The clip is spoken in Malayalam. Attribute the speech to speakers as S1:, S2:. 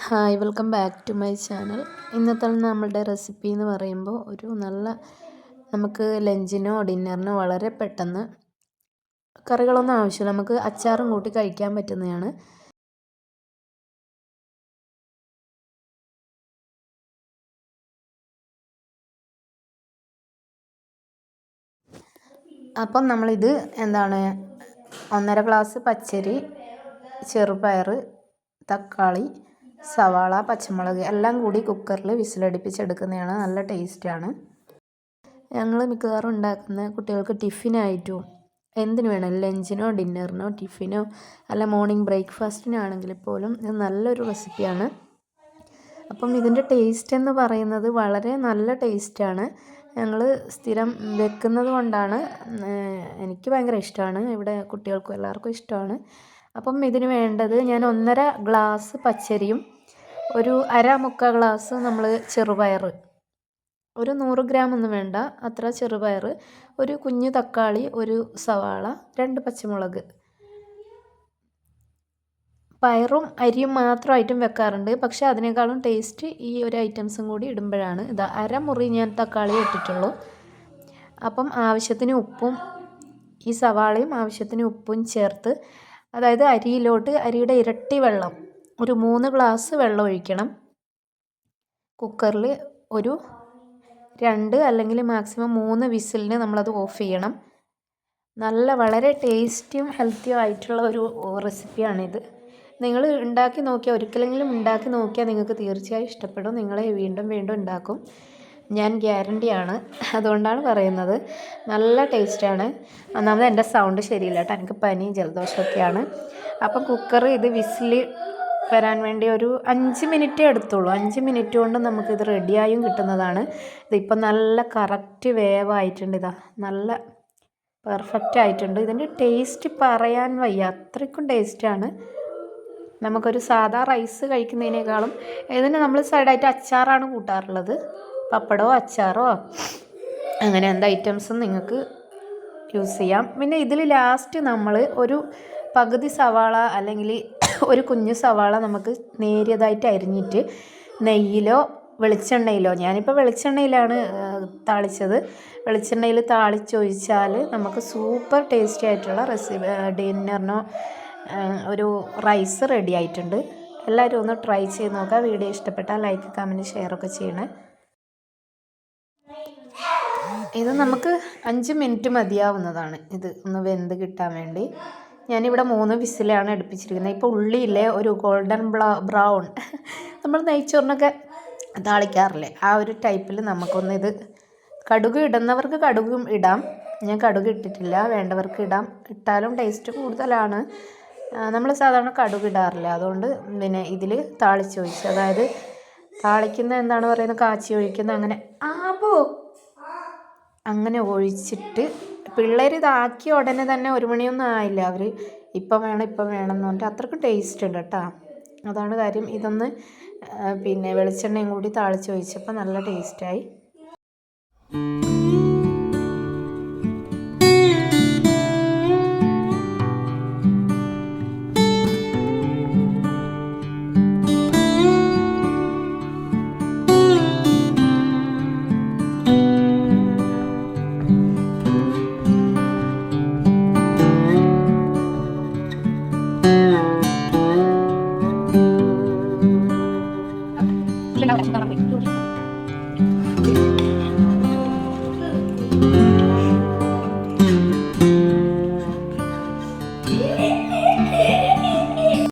S1: Hi welcome back to my channel ഇന്നത്തെ നമ്മളുടെ റെസിപ്പി എന്ന് പറയുമ്പോൾ ഒരു നല്ല നമുക്ക് ലഞ്ചിനോ ഡിന്നറിനോ വളരെ പെട്ടെന്ന് കറികളൊന്നും ആവശ്യമില്ല. നമുക്ക് അച്ചാറും കൂട്ടി കഴിക്കാൻ പറ്റുന്നതാണ്. അപ്പം നമ്മളിത് എന്താണ്? ഒന്നര ഗ്ലാസ് പച്ചരി ചെറുപയർ തക്കാളി സവാള പച്ചമുളക് എല്ലാം കൂടി കുക്കറിൽ വിസിലടിപ്പിച്ചെടുക്കുന്നതാണ് നല്ല ടേസ്റ്റാണ്. ഞങ്ങൾ മിക്കവാറും ഉണ്ടാക്കുന്ന കുട്ടികൾക്ക് ടിഫിനായിട്ടും എന്തിനു വേണം ലഞ്ചിനോ ഡിന്നറിനോ ടിഫിനോ അല്ല മോർണിംഗ് ബ്രേക്ക്ഫാസ്റ്റിനാണെങ്കിൽ പോലും ഇത് നല്ലൊരു റെസിപ്പിയാണ്. അപ്പം ഇതിന്റെ ടേസ്റ്റ് എന്ന് പറയുന്നത് വളരെ നല്ല ടേസ്റ്റാണ്. ഞങ്ങൾ സ്ഥിരം വെക്കുന്നത് കൊണ്ടാണ് എനിക്ക് ഭയങ്കര ഇഷ്ടമാണ്. ഇവിടെ കുട്ടികൾക്കും എല്ലാവർക്കും ഇഷ്ടമാണ്. അപ്പം ഇതിന് വേണ്ടത് ഞാൻ ഒന്നര ഗ്ലാസ് പച്ചരിയും ഒരു അര മുക്കാൽ ഗ്ലാസ് നമ്മൾ ചെറുപയർ ഒരു നൂറ് ഗ്രാം ഒന്നും വേണ്ട അത്ര ചെറുപയർ ഒരു കുഞ്ഞു തക്കാളി ഒരു സവാള രണ്ട് പച്ചമുളക്. പയറും അരിയും മാത്രമായിട്ടും വെക്കാറുണ്ട് പക്ഷേ അതിനേക്കാളും ടേസ്റ്റ് ഈ ഒരു ഐറ്റംസും കൂടി ഇടുമ്പോഴാണ്. ഇത് അരമുറി ഞാൻ തക്കാളി ഇട്ടിട്ടുള്ളൂ. അപ്പം ആവശ്യത്തിന് ഉപ്പും ഈ സവാളയും ആവശ്യത്തിന് ഉപ്പും ചേർത്ത് അതായത് അരിയിലോട്ട് അരിയുടെ ഇരട്ടി വെള്ളം ഒരു മൂന്ന് ഗ്ലാസ് വെള്ളം ഒഴിക്കണം. കുക്കറിൽ ഒരു രണ്ട് അല്ലെങ്കിൽ മാക്സിമം മൂന്ന് വിസിലിന് നമ്മളത് ഓഫ് ചെയ്യണം. നല്ല വളരെ ടേസ്റ്റിയും ഹെൽത്തിയും ആയിട്ടുള്ള ഒരു റെസിപ്പിയാണിത് നിങ്ങൾ ഉണ്ടാക്കി നോക്കിയാൽ ഒരിക്കലെങ്കിലും ഉണ്ടാക്കി നോക്കിയാൽ നിങ്ങൾക്ക് തീർച്ചയായും ഇഷ്ടപ്പെടും. നിങ്ങളെ വീണ്ടും വീണ്ടും ഉണ്ടാക്കും. ഞാൻ ഗ്യാരണ്ടിയാണ്. അതുകൊണ്ടാണ് പറയുന്നത്. നല്ല ടേസ്റ്റാണ്. ഒന്നാമത് എന്റെ സൗണ്ട് ശരിയില്ല കേട്ടോ. എനിക്ക് പനി ജലദോഷമൊക്കെയാണ്. അപ്പം കുക്കർ ഇത് വിസിൽ വരാൻ വേണ്ടി ഒരു അഞ്ച് മിനിറ്റേ എടുത്തുള്ളൂ. അഞ്ച് മിനിറ്റ് കൊണ്ട് നമുക്കിത് റെഡിയായും കിട്ടുന്നതാണ്. ഇതിപ്പോൾ നല്ല കറക്റ്റ് വേവായിട്ടുണ്ട് ഇതാ. നല്ല പെർഫെക്റ്റ് ആയിട്ടുണ്ട്. ഇതിന്റെ ടേസ്റ്റ് പറയാൻ വയ്യ. അത്രയ്ക്കും ടേസ്റ്റാണ്. നമുക്കൊരു സാധാ റൈസ് കഴിക്കുന്നതിനേക്കാളും ഇതിന് നമ്മൾ സൈഡായിട്ട് അച്ചാറാണ് കൂട്ടാറുള്ളത്. പപ്പടമോ അച്ചാറോ അങ്ങനെ എന്ത് ഐറ്റംസും നിങ്ങൾക്ക് യൂസ് ചെയ്യാം. പിന്നെ ഇതിൽ ലാസ്റ്റ് നമ്മൾ ഒരു പകുതി സവാള അല്ലെങ്കിൽ ഒരു കുഞ്ഞു സവാള നമുക്ക് നേരിയതായിട്ട് അരിഞ്ഞിട്ട് നെയ്യിലോ വെളിച്ചെണ്ണയിലോ ഞാനിപ്പോൾ വെളിച്ചെണ്ണയിലാണ് താളിച്ചത്. വെളിച്ചെണ്ണയിൽ താളിച്ചൊഴിച്ചാൽ നമുക്ക് സൂപ്പർ ടേസ്റ്റി ആയിട്ടുള്ള റെസിപ്പി ഡിന്നറിനോ ഒരു റൈസ് റെഡി ആയിട്ടുണ്ട്. എല്ലാവരും ഒന്ന് ട്രൈ ചെയ്ത് നോക്കുക വീഡിയോ ഇഷ്ടപ്പെട്ടാൽ ലൈക്ക് കമന്റ് ഷെയർ ഒക്കെ ചെയ്യണേ. ഇത് നമുക്ക് അഞ്ച് മിനിറ്റ് മതിയാവുന്നതാണ്. ഇത് ഒന്ന് വെന്ത് കിട്ടാൻ വേണ്ടി. ഞാനിവിടെ മൂന്ന് വിസിലാണ് അടുപ്പിച്ചിരിക്കുന്നത്. ഇപ്പോൾ ഉള്ളിയില്ലേ ഒരു ഗോൾഡൻ ബ്രൗൺ നമ്മൾ നെയ്ച്ചോറിനൊക്കെ താളിക്കാറില്ലേ? ആ ഒരു ടൈപ്പിൽ നമുക്കൊന്ന് ഇത് കടുക് ഇടുന്നവർക്ക് കടുകും ഇടാം. ഞാൻ കടുക് ഇട്ടിട്ടില്ല. വേണ്ടവർക്ക് ഇടാം. ഇട്ടാലും ടേസ്റ്റ് കൂടുതലാണ്. നമ്മൾ സാധാരണ കടുക് ഇടാറില്ല? അതുകൊണ്ട് പിന്നെ ഇതിൽ താളിച്ചൊഴിച്ച് അതായത് താളിക്കുന്ന എന്താണ് പറയുന്നത്? കാച്ചി ഒഴിക്കുന്ന അങ്ങനെ. ആബോ അങ്ങനെ ഒഴിച്ചിട്ട് പിള്ളേർ ഇതാക്കിയ ഉടനെ തന്നെ ഒരു മണിയൊന്നും ആയില്ല അവർ ഇപ്പം വേണം ഇപ്പം വേണം എന്ന് പറഞ്ഞിട്ട് അത്രക്കും ടേസ്റ്റ് ഉണ്ട് കേട്ടോ അതാണ് കാര്യം. ഇതൊന്ന് പിന്നെ വെളിച്ചെണ്ണയും കൂടി താളിച്ച് ഒഴിച്ചപ്പോൾ നല്ല ടേസ്റ്റായി Thank you.